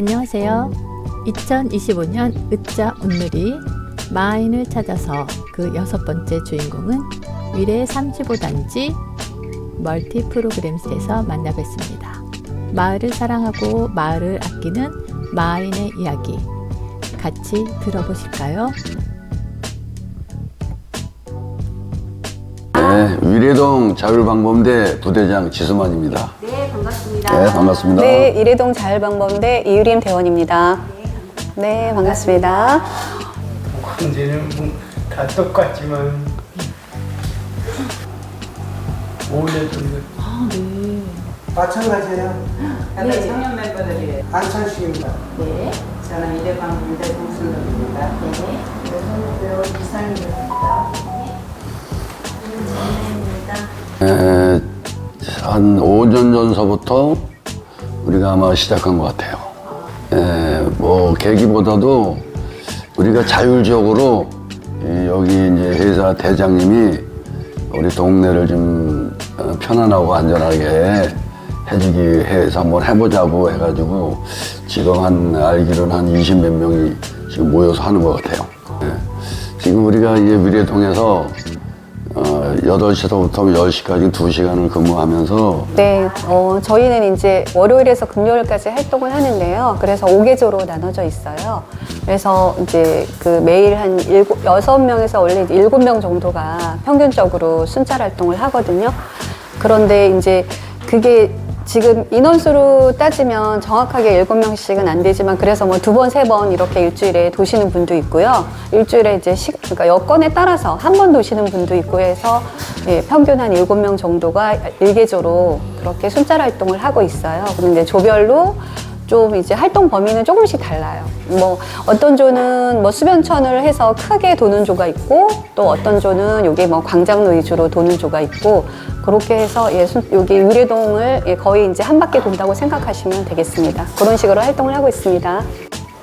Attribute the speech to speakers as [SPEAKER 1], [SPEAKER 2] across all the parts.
[SPEAKER 1] 안녕하세요. 2025년 으짜 온누리 마인을 찾아서 그 여섯 번째 주인공은 위례 35단지 멀티 프로그램스에서 만나뵙습니다. 마을을 사랑하고 마을을 아끼는 마인의 이야기 같이 들어보실까요?
[SPEAKER 2] 네, 위례동 자율방범대 부대장 지수만입니다.
[SPEAKER 3] 네, 반갑습니다.
[SPEAKER 2] 네, 반갑습니다.
[SPEAKER 4] 네, 이래동 자율방범대 이유림 대원입니다. 네, 반갑습니다.
[SPEAKER 5] 문제는 뭐다 똑같지만 오래된
[SPEAKER 6] 마찬가지예요.
[SPEAKER 3] 네, 청년 멤버들이에요.
[SPEAKER 6] 안찬식입니다.
[SPEAKER 3] 네. 저는 이대방 문대 공순동입니다. 네.
[SPEAKER 2] 에, 한 5년 전서부터 우리가 아마 시작한 것 같아요. 에, 뭐 계기보다도 우리가 자율적으로 이 여기 이제 회사 대장님이 우리 동네를 좀 어, 편안하고 안전하게 해주기 해서 한번 해보자고 해가지고 지금 한 알기로는 한 20 몇 명이 지금 모여서 하는 것 같아요. 예. 지금 우리가 이제 미래통에서 어, 8시부터 10시까지 2시간을 근무하면서
[SPEAKER 4] 네, 어, 저희는 이제 월요일에서 금요일까지 활동을 하는데요. 그래서 5계조로 나눠져 있어요. 그래서 이제 그 매일 한 일곱, 여섯 명에서 원래 이제 일곱 명 정도가 평균적으로 순찰 활동을 하거든요. 그런데 이제 그게 지금 인원수로 따지면 정확하게 일곱 명씩은 안 되지만 그래서 뭐 두 번, 세 번 이렇게 일주일에 도시는 분도 있고요. 일주일에 이제 시, 그러니까 여건에 따라서 한 번 도시는 분도 있고 해서 예, 평균 한 일곱 명 정도가 일개조로 그렇게 순찰 활동을 하고 있어요. 그런데 조별로 좀 이제 활동 범위는 조금씩 달라요. 뭐 어떤 조는 뭐 수변천을 해서 크게 도는 조가 있고 또 어떤 조는 여기 뭐 광장로 위주로 도는 조가 있고 그렇게 해서 예, 순- 여기 유래동을 예, 거의 이제 한 바퀴 돈다고 생각하시면 되겠습니다. 그런 식으로 활동을 하고 있습니다.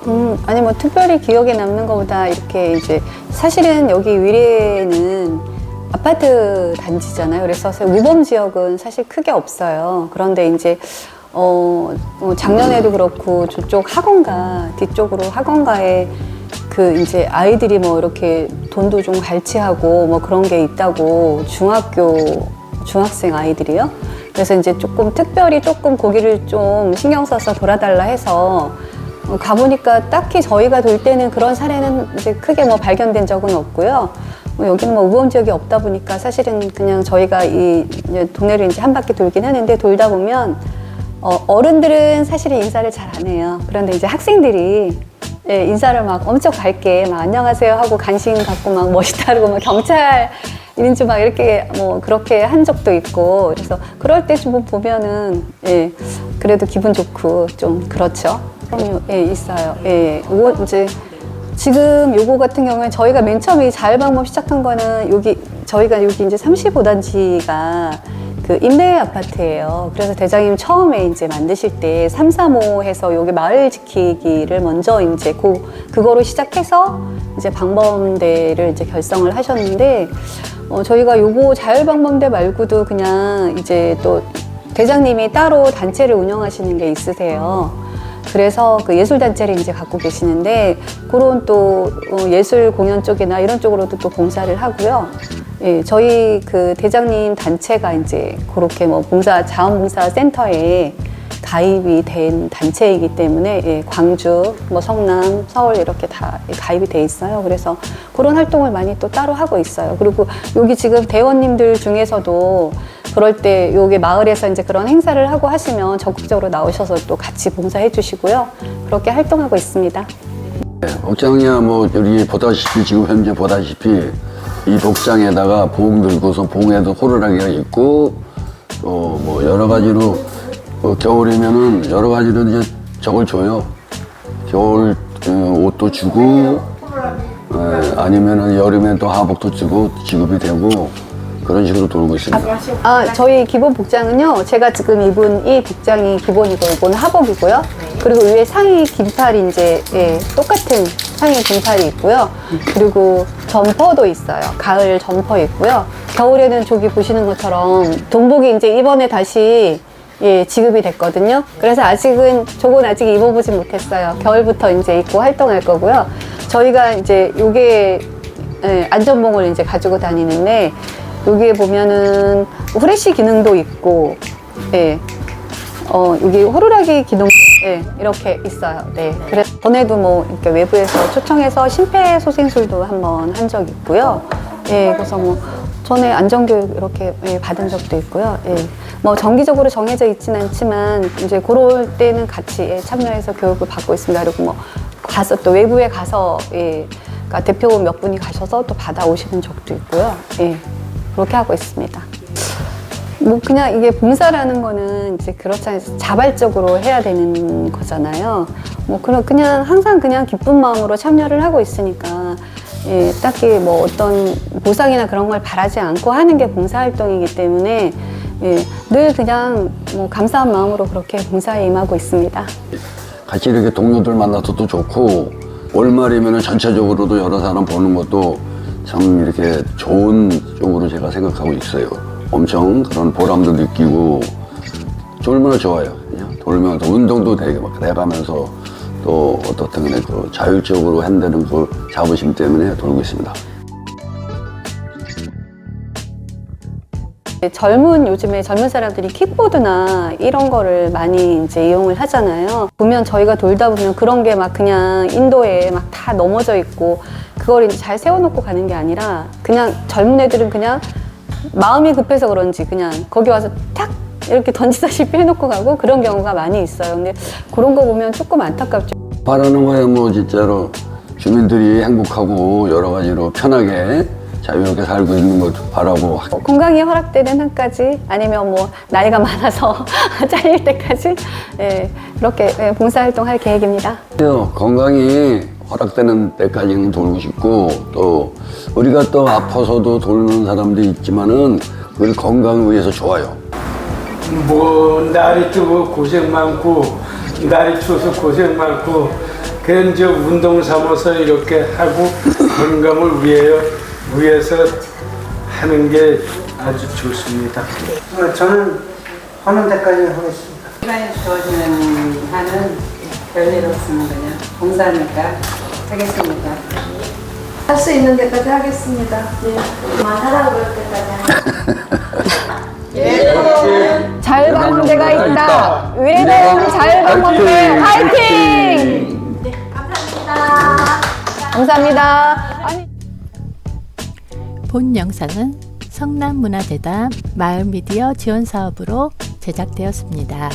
[SPEAKER 4] 음, 아니 뭐 특별히 기억에 남는 것보다 이렇게 이제 사실은 여기 위례는 아파트 단지잖아요. 그래서 우범 지역은 사실 크게 없어요. 그런데 이제 어, 어, 작년에도 그렇고 저쪽 학원가 뒤쪽으로 학원가에 그 이제 아이들이 뭐 이렇게 돈도 좀 갈취하고 뭐 그런 게 있다고 중학교 중학생 아이들이요. 그래서 이제 조금 특별히 조금 고기를 좀 신경 써서 돌아달라 해서 어, 가보니까 딱히 저희가 돌 때는 그런 사례는 이제 크게 뭐 발견된 적은 없고요. 뭐 여기는 뭐 우범 지역이 없다 보니까 사실은 그냥 저희가 이 동네를 이제 한 바퀴 돌긴 하는데 돌다 보면 어, 어른들은 사실은 인사를 잘 안 해요. 그런데 이제 학생들이 예, 인사를 막 엄청 밝게 막 안녕하세요 하고 간식 갖고 막 멋있다고 막 경찰 인지 막 이렇게 뭐 그렇게 한 적도 있고 그래서 그럴 때 좀 보면은 예 그래도 기분 좋고 좀 그렇죠. 예 있어요. 예뭐 이제 지금 요거 같은 경우에 저희가 맨 처음에 이 자율 방법 시작한 거는 여기 저희가 여기 이제 35단지가 그 임대 아파트예요. 그래서 대장님 처음에 이제 만드실 때 335 해서 여기 마을 지키기를 먼저 이제 그 그거로 시작해서 이제 방범대를 이제 결성을 하셨는데 어, 저희가 요거 자율방범대 말고도 그냥 이제 또 대장님이 따로 단체를 운영하시는 게 있으세요. 그래서 그 예술단체를 이제 갖고 계시는데 그런 또 어, 예술 공연 쪽이나 이런 쪽으로도 또 봉사를 하고요. 예, 저희 그 대장님 단체가 이제 그렇게 뭐 봉사 자원봉사 센터에 가입이 된 단체이기 때문에 예, 광주, 뭐 성남, 서울 이렇게 다 가입이 돼 있어요. 그래서 그런 활동을 많이 또 따로 하고 있어요. 그리고 여기 지금 대원님들 중에서도 그럴 때 여기 마을에서 이제 그런 행사를 하고 하시면 적극적으로 나오셔서 또 같이 봉사해 주시고요. 그렇게 활동하고 있습니다.
[SPEAKER 2] 복장이야 뭐 우리 보다시피 지금 현재 보다시피 이 복장에다가 봉 들고서 봉에도 호루라기가 있고 또뭐 여러 가지로 뭐 겨울이면은 여러 가지로 이제 저걸 줘요. 겨울 어, 옷도 주고 예, 아니면은 여름엔 또 하복도 주고 지급이 되고 그런 식으로 돌고 있습니다.
[SPEAKER 4] 아, 저희 기본 복장은요. 제가 지금 입은 이 복장이 기본이고 이거는 하복이고요. 그리고 위에 상의 긴팔이 이제 예, 똑같은 상의 긴팔이 있고요. 그리고 점퍼도 있어요. 가을 점퍼 있고요. 겨울에는 저기 보시는 것처럼 동복이 이제 이번에 다시 예, 지급이 됐거든요. 그래서 아직은 저건 아직 입어보진 못했어요. 겨울부터 이제 입고 활동할 거고요. 저희가 이제 요게 예, 안전봉을 이제 가지고 다니는데 여기에 보면은 후레쉬 기능도 있고, 예, 어, 여기 호루라기 기능, 예, 이렇게 있어요. 네. 그래서 전에도 뭐, 이렇게 외부에서 초청해서 심폐소생술도 한번 한 적 있고요. 예, 그래서 뭐, 전에 안전교육 이렇게 예, 받은 적도 있고요. 예. 뭐, 정기적으로 정해져 있진 않지만, 이제 그럴 때는 같이 예, 참여해서 교육을 받고 있습니다. 그리고 뭐, 가서 또 외부에 가서, 예, 그러니까 대표 몇 분이 가셔서 또 받아오시는 적도 있고요. 예, 그렇게 하고 있습니다. 뭐 그냥 이게 봉사라는 거는 이제 그렇잖아요. 자발적으로 해야 되는 거잖아요. 뭐 그런 그냥 항상 그냥 기쁜 마음으로 참여를 하고 있으니까 예, 딱히 뭐 어떤 보상이나 그런 걸 바라지 않고 하는 게 봉사 활동이기 때문에 예, 늘 그냥 뭐 감사한 마음으로 그렇게 봉사에 임하고 있습니다.
[SPEAKER 2] 같이 이렇게 동료들 만나서도 좋고 월말이면 전체적으로도 여러 사람 보는 것도 참 이렇게 좋은 쪽으로 제가 생각하고 있어요. 엄청 그런 보람도 느끼고 얼마나 좋아요. 그냥 돌면서 운동도 되게 막 돼가면서 또 어떻든 간에 그 자율적으로 한다는 그 자부심 때문에 돌고 있습니다.
[SPEAKER 4] 젊은 요즘에 젊은 사람들이 킥보드나 이런 거를 많이 이제 이용을 하잖아요. 보면 저희가 돌다 보면 그런 게 막 그냥 인도에 막 다 넘어져 있고 그걸 이제 잘 세워놓고 가는 게 아니라 그냥 젊은 애들은 그냥 마음이 급해서 그런지 그냥 거기 와서 탁 이렇게 던지다시피 해놓고 가고 그런 경우가 많이 있어요. 근데 그런 거 보면 조금 안타깝죠.
[SPEAKER 2] 바라는 거야 뭐 진짜로 주민들이 행복하고 여러 가지로 편하게 자유롭게 살고 있는 것 바라고
[SPEAKER 4] 건강이 허락되는 한까지 아니면 뭐 나이가 많아서 잘릴 때까지 예, 그렇게 예, 봉사활동할 계획입니다.
[SPEAKER 2] 건강이 허락되는 때까지는 돌고 싶고 또 우리가 또 아파서도 돌는 사람도 있지만은 우리 건강을 위해서 좋아요.
[SPEAKER 5] 뭐 날이 뜨고 고생 많고 날이 추워서 고생 많고 그런 저 운동 삼아서 이렇게 하고 건강을 위해 위해서 하는 게 아주 좋습니다.
[SPEAKER 6] 어, 저는 하는 데까지 하겠습니다.
[SPEAKER 3] 시간이 주어지는 한은 별일 없으면 그냥 봉사니까 하겠습니다.
[SPEAKER 7] 할 수 있는 데까지 하겠습니다. 네. 그만하라고 그럴 때까지
[SPEAKER 4] 자율방문대가 있다. 위례동 자율방문대 화이팅!
[SPEAKER 7] 감사합니다.
[SPEAKER 4] 감사합니다. 아니,
[SPEAKER 1] 본 영상은 성남문화재단 마을미디어 지원 사업으로 제작되었습니다.